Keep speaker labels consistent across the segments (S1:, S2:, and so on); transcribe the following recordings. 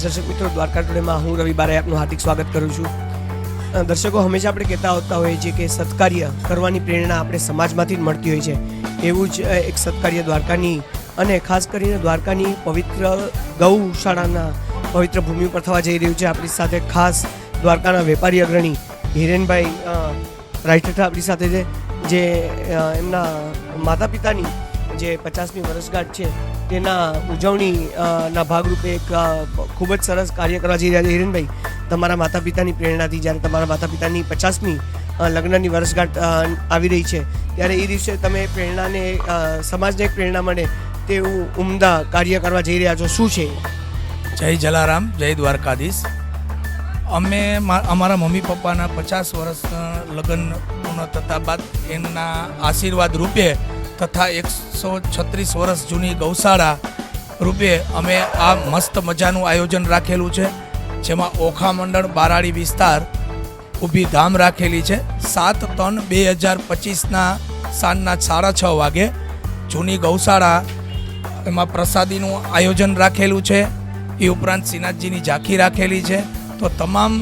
S1: નમસ્તે દર્શક મિત્રો દ્વારકા ટુડેમાં હું રવિ બારે આપનું હાર્દિક સ્વાગત કરું છું. દર્શકો હંમેશા આપણે કહેતા હોતા હોઈએ છીએ કે સત્કાર્ય કરવાની પ્રેરણા આપણે સમાજમાંથી જ મળતી હોય છે. એવું જ એક સત્કાર્ય દ્વારકાની અને ખાસ કરીને દ્વારકાની પવિત્ર ગૌશાળાના પવિત્ર ભૂમિ ઉપર થવા જઈ રહ્યું છે. આપણી સાથે ખાસ દ્વારકાના વેપારી અગ્રણી હિરેનભાઈ અ, આપણી સાથે છે જે એમના માતા પિતાની જે પચાસમી વર્ષગાંઠ છે, તેના ઉજવણી ના ભાગરૂપે એક ખૂબ જ સરસ કાર્ય કરવા જઈ રહ્યા છે હિરેનભાઈ. તમારા માતા પિતાની પ્રેરણાથી જ્યારે તમારા માતા પિતાની પચાસમી લગ્નની વર્ષગાંઠ આવી રહી છે, ત્યારે એ દિવસે તમે પ્રેરણાને સમાજને એક પ્રેરણા મળે તેવું ઉમદા કાર્ય કરવા જઈ રહ્યા છો. શું છે?
S2: જય જલારામ, જય દ્વારકાધીશ. અમે અમારા મમ્મી પપ્પાના પચાસ વર્ષના લગ્ન પૂર્ણ થતા બાદ એમના આશીર્વાદ રૂપે તથા એકસો છત્રીસ વર્ષ જૂની ગૌશાળા રૂપે અમે આ મસ્ત મજાનું આયોજન રાખેલું છે, જેમાં ઓખા મંડળ બારાડી વિસ્તાર ઊભી ધામ રાખેલી છે. સાત ત્રણ બે હજાર પચીસના સાંજના સાડા છ વાગે જૂની ગૌશાળા એમાં પ્રસાદીનું આયોજન રાખેલું છે. એ ઉપરાંત શ્રીનાથજીની ઝાંખી રાખેલી છે. તો તમામ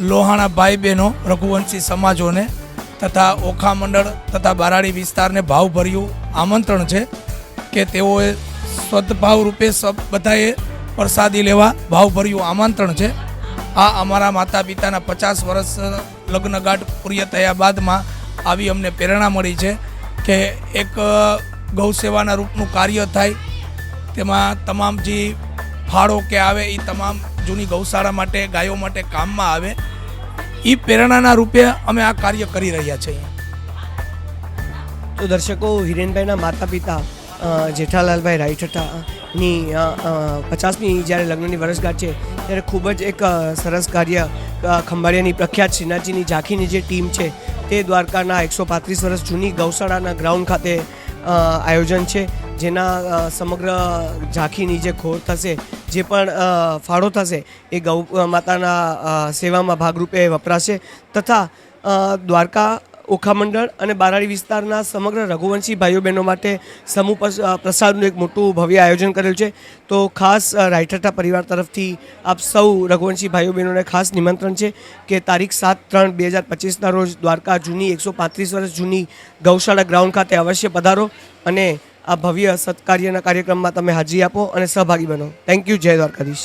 S2: લોહાણા ભાઈ બહેનો, રઘુવંશી સમાજોને તથા ઓખા મંડળ તથા બારાડી વિસ્તારને ભાવભર્યું આમંત્રણ છે કે તેઓએ સદભાવ રૂપે સબ બધાએ પ્રસાદી લેવા ભાવભર્યું આમંત્રણ છે. આ અમારા માતા પિતાના પચાસ વર્ષ લગ્નગાંઠ પૂર્ય થયા બાદમાં આવી અમને પ્રેરણા મળી છે કે એક ગૌસેવાના રૂપનું કાર્ય થાય. તેમાં તમામ જે ફાળો કે આવે એ તમામ જૂની ગૌશાળા માટે, ગાયો માટે કામમાં આવે. એ પ્રેરણાના રૂપે અમે આ કાર્ય કરી રહ્યા છીએ
S1: તો દર્શકો હિરેનભાઈના માતા પિતા જેઠાલાલભાઈ અ, અ, પચાસમી જ્યારે લગ્નની વર્ષગાંઠ છે ત્યારે ખૂબ જ એક સરસ કાર્ય ખંભાળિયાની પ્રખ્યાત શ્રીનાથજીની ઝાંખીની જે ટીમ છે તે દ્વારકાના એકસો પાંત્રીસ વર્ષ જૂની ગૌશાળાના ગ્રાઉન્ડ ખાતે આયોજન છે. જેના સમગ્ર ઝાંખીની જે ખોર થશે, જે પણ ફાળો થશે, એ ગૌ માતાના સેવામાં ભાગરૂપે વપરાશે તથા દ્વારકા, ઓખા મંડળ અને બારાડી વિસ્તારના સમગ્ર રઘુવંશી ભાઈઓ બહેનો માટે સમૂહ પ્રસાદનું એક મોટું ભવ્ય આયોજન કરેલ છે. તો ખાસ રાયઠઠા પરિવાર તરફથી આપ સૌ રઘુવંશી ભાઈઓ બહેનોને ખાસ નિમંત્રણ છે કે તારીખ સાત ત્રણ બે હજાર પચીસના રોજ દ્વારકા જૂની એકસો પાંત્રીસ વર્ષ જૂની ગૌશાળા ગ્રાઉન્ડ ખાતે અવશ્ય પધારો અને આ ભવ્ય સત્કાર્યના કાર્યક્રમમાં તમે હાજરી આપો અને સહભાગી બનો. થેન્ક યુ જય દ્વારકાધીશ.